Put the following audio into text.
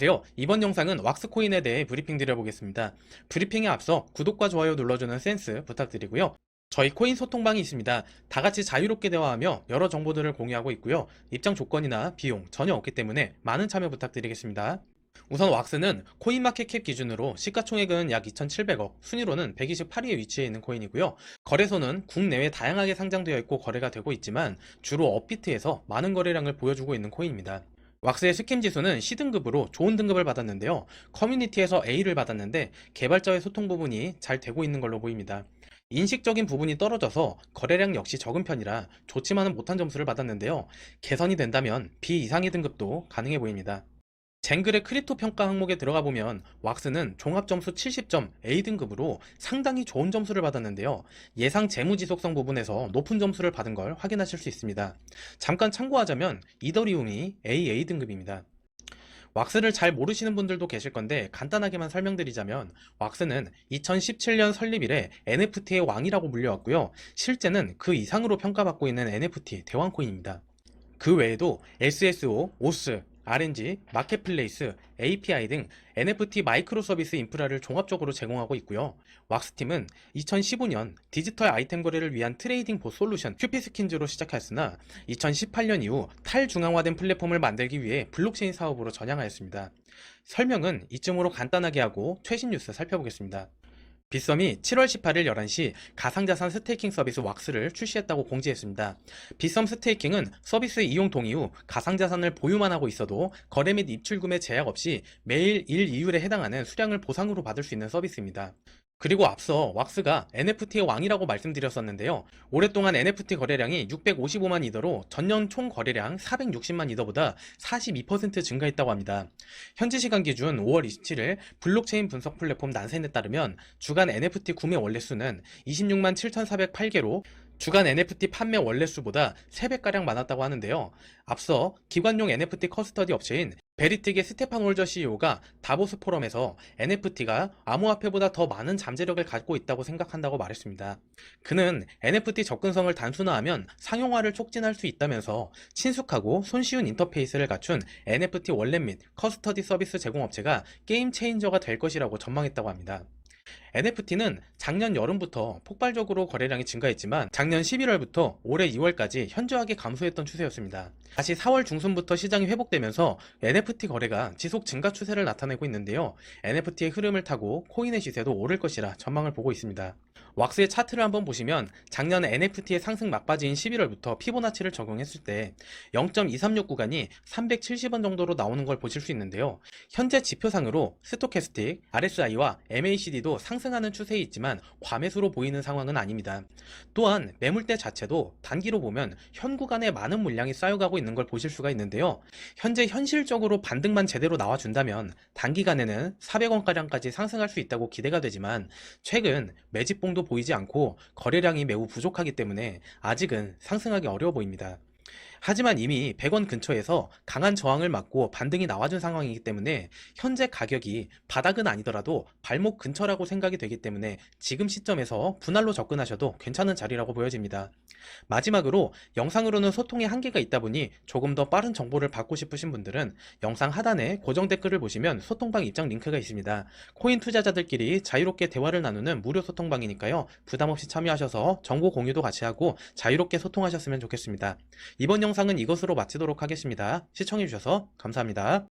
안녕하세요. 이번 영상은 왁스코인에 대해 브리핑 드려보겠습니다. 브리핑에 앞서 구독과 좋아요 눌러주는 센스 부탁드리고요. 저희 코인 소통방이 있습니다. 다 같이 자유롭게 대화하며 여러 정보들을 공유하고 있고요. 입장 조건이나 비용 전혀 없기 때문에 많은 참여 부탁드리겠습니다. 우선 왁스는 코인마켓캡 기준으로 시가총액은 약 2,700억, 순위로는 128위에 위치해 있는 코인이고요. 거래소는 국내외 다양하게 상장되어 있고 거래가 되고 있지만 주로 업비트에서 많은 거래량을 보여주고 있는 코인입니다. 왁스의 스캠 지수는 C등급으로 좋은 등급을 받았는데요. 커뮤니티에서 A를 받았는데 개발자의 소통 부분이 잘 되고 있는 걸로 보입니다. 인식적인 부분이 떨어져서 거래량 역시 적은 편이라 좋지만은 못한 점수를 받았는데요. 개선이 된다면 B 이상의 등급도 가능해 보입니다. 젠글의 크립토 평가 항목에 들어가 보면 왁스는 종합 점수 70점 A등급으로 상당히 좋은 점수를 받았는데요. 예상 재무 지속성 부분에서 높은 점수를 받은 걸 확인하실 수 있습니다. 잠깐 참고하자면 이더리움이 AA 등급입니다. 왁스를 잘 모르시는 분들도 계실 건데 간단하게만 설명드리자면 왁스는 2017년 설립 이래 NFT의 왕이라고 불려왔고요. 실제는 그 이상으로 평가받고 있는 NFT 대왕코인입니다. 그 외에도 SSO, OS, RNG, 마켓플레이스, API 등 NFT 마이크로 서비스 인프라를 종합적으로 제공하고 있고요. 왁스팀은 2015년 디지털 아이템 거래를 위한 트레이딩 보 솔루션 큐피스킨즈로 시작하였으나 2018년 이후 탈중앙화된 플랫폼을 만들기 위해 블록체인 사업으로 전향하였습니다. 설명은 이쯤으로 간단하게 하고 최신 뉴스 살펴보겠습니다. 빗썸이 7월 18일 11시 가상자산 스테이킹 서비스 왁스를 출시했다고 공지했습니다. 빗썸 스테이킹은 서비스 이용 동의 후 가상자산을 보유만 하고 있어도 거래 및 입출금에 제약 없이 매일 일 이율에 해당하는 수량을 보상으로 받을 수 있는 서비스입니다. 그리고 앞서 왁스가 NFT의 왕이라고 말씀드렸었는데요. 오랫동안 NFT 거래량이 655만 이더로 전년 총 거래량 460만 이더보다 42% 증가했다고 합니다. 현지 시간 기준 5월 27일 블록체인 분석 플랫폼 난센에 따르면 주간 NFT 구매 원래 수는 26만 7,408개로 주간 NFT 판매 원래 수보다 3배가량 많았다고 하는데요. 앞서 기관용 NFT 커스터디 업체인 베리틱의 스테판 홀저 CEO가 다보스 포럼에서 NFT가 암호화폐보다 더 많은 잠재력을 갖고 있다고 생각한다고 말했습니다. 그는 NFT 접근성을 단순화하면 상용화를 촉진할 수 있다면서 친숙하고 손쉬운 인터페이스를 갖춘 NFT 원래 및 커스터디 서비스 제공업체가 게임 체인저가 될 것이라고 전망했다고 합니다. NFT는 작년 여름부터 폭발적으로 거래량이 증가했지만 작년 11월부터 올해 2월까지 현저하게 감소했던 추세였습니다. 다시 4월 중순부터 시장이 회복되면서 NFT 거래가 지속 증가 추세를 나타내고 있는데요. NFT의 흐름을 타고 코인의 시세도 오를 것이라 전망을 보고 있습니다. 왁스의 차트를 한번 보시면 작년 NFT의 상승 막바지인 11월부터 피보나치를 적용했을 때 0.236 구간이 370원 정도로 나오는 걸 보실 수 있는데요. 현재 지표상으로 스토캐스틱, RSI와 MACD도 상 승하는 추세에 있지만 과매수로 보이는 상황은 아닙니다. 또한 매물대 자체도 단기로 보면 현 구간에 많은 물량이 쌓여가고 있는 걸 보실 수가 있는데요. 현재 현실적으로 반등만 제대로 나와준다면 단기간에는 400원가량까지 상승할 수 있다고 기대가 되지만 최근 매집봉도 보이지 않고 거래량이 매우 부족하기 때문에 아직은 상승하기 어려워 보입니다. 하지만 이미 100원 근처에서 강한 저항을 맞고 반등이 나와준 상황이기 때문에 현재 가격이 바닥은 아니더라도 발목 근처라고 생각이 되기 때문에 지금 시점에서 분할로 접근하셔도 괜찮은 자리라고 보여집니다. 마지막으로 영상으로는 소통에 한계가 있다 보니 조금 더 빠른 정보를 받고 싶으신 분들은 영상 하단에 고정 댓글을 보시면 소통방 입장 링크가 있습니다. 코인 투자자들끼리 자유롭게 대화를 나누는 무료 소통방이니까요. 부담 없이 참여하셔서 정보 공유도 같이 하고 자유롭게 소통하셨으면 좋겠습니다. 이번 영상은 이것으로 마치도록 하겠습니다. 시청해주셔서 감사합니다.